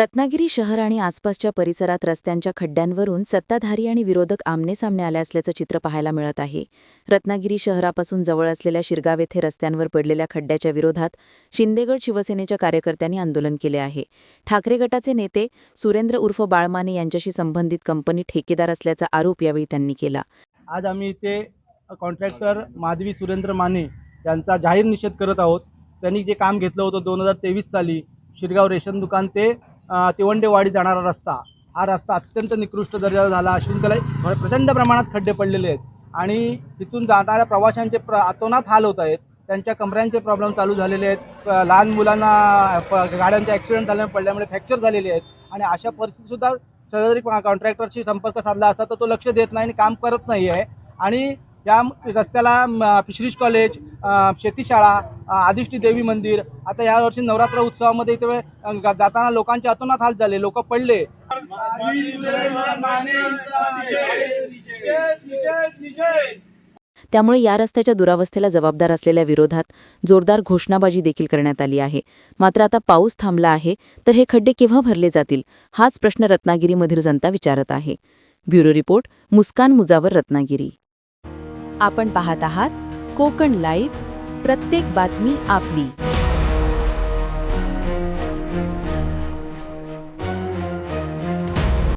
रत्नागिरी शहर आणि आसपासच्या परिसरात रस्त्यांच्या खड्ड्यांवरून सत्ताधारी आणि विरोधक आमनेसामने आले असल्याचं चित्र पाहायला मिळत आहे. रत्नागिरी शहरापासून जवळ असलेल्या शिरगाव येथे रस्त्यांवर पडलेल्या खड्ड्याच्या विरोधात शिंदेगड शिवसेनेच्या कार्यकर्त्यांनी आंदोलन केले आहे. ठाकरे गटाचे नेते सुरेंद्र उर्फ बाळमाने यांच्याशी संबंधित कंपनी ठेकेदार असल्याचा आरोप यावेळी त्यांनी केला. आज आम्ही इथे कॉन्ट्रॅक्टर माधवी सुरेंद्र माने यांचा जाहीर निषेध करत आहोत. त्यांनी जे काम घेतलं होतं दोन हजार तेवीस साली शिरगाव रेशन दुकान ते तिवंडेवाडी जाणारा रस्ता. हा रस्ता अत्यंत निकृष्ट दर्जाचा झाला. असून त्याला प्रचंड प्रमाणात खड्डे पडलेले आहेत. आणि तिथून जाणाऱ्या प्रवाशांचे प्र अतोनात हाल होत आहेत. त्यांच्या कमऱ्यांचे प्रॉब्लेम चालू झालेले आहेत. लहान मुलांना प- गाड्यांचे ॲक्सिडेंट झाल्यामुळे पडल्यामुळे फ्रॅक्चर झालेले आहेत. आणि अशा परिस्थितीसुद्धा सदरी कॉन्ट्रॅक्टरशी संपर्क साधला असता तर तो लक्ष देत नाही आणि काम करत नाही आहे आणि या रस्त्याला पिशरीज फिशरीज कॉलेज शेतीशाळा आदिष्टी देवी मंदिर आता यावर्षी नवरात्र उत्सवामध्ये इथे जाताना लोकांचे अतोनात हाल झाले लोक पडले. त्यामुळे या रस्त्याच्या दुरावस्थेला जबाबदार असलेल्या विरोधात जोरदार घोषणाबाजी देखील करण्यात आली आहे. मात्र आता पाऊस थांबला आहे तर हे खड्डे केव्हा भरले जातील हाच प्रश्न रत्नागिरीमधील जनता विचारत आहे. Bureau report Muskan Mujawar Ratnagiri. आपण पाहत आहात कोकण लाईव्ह प्रत्येक बातमी आपली.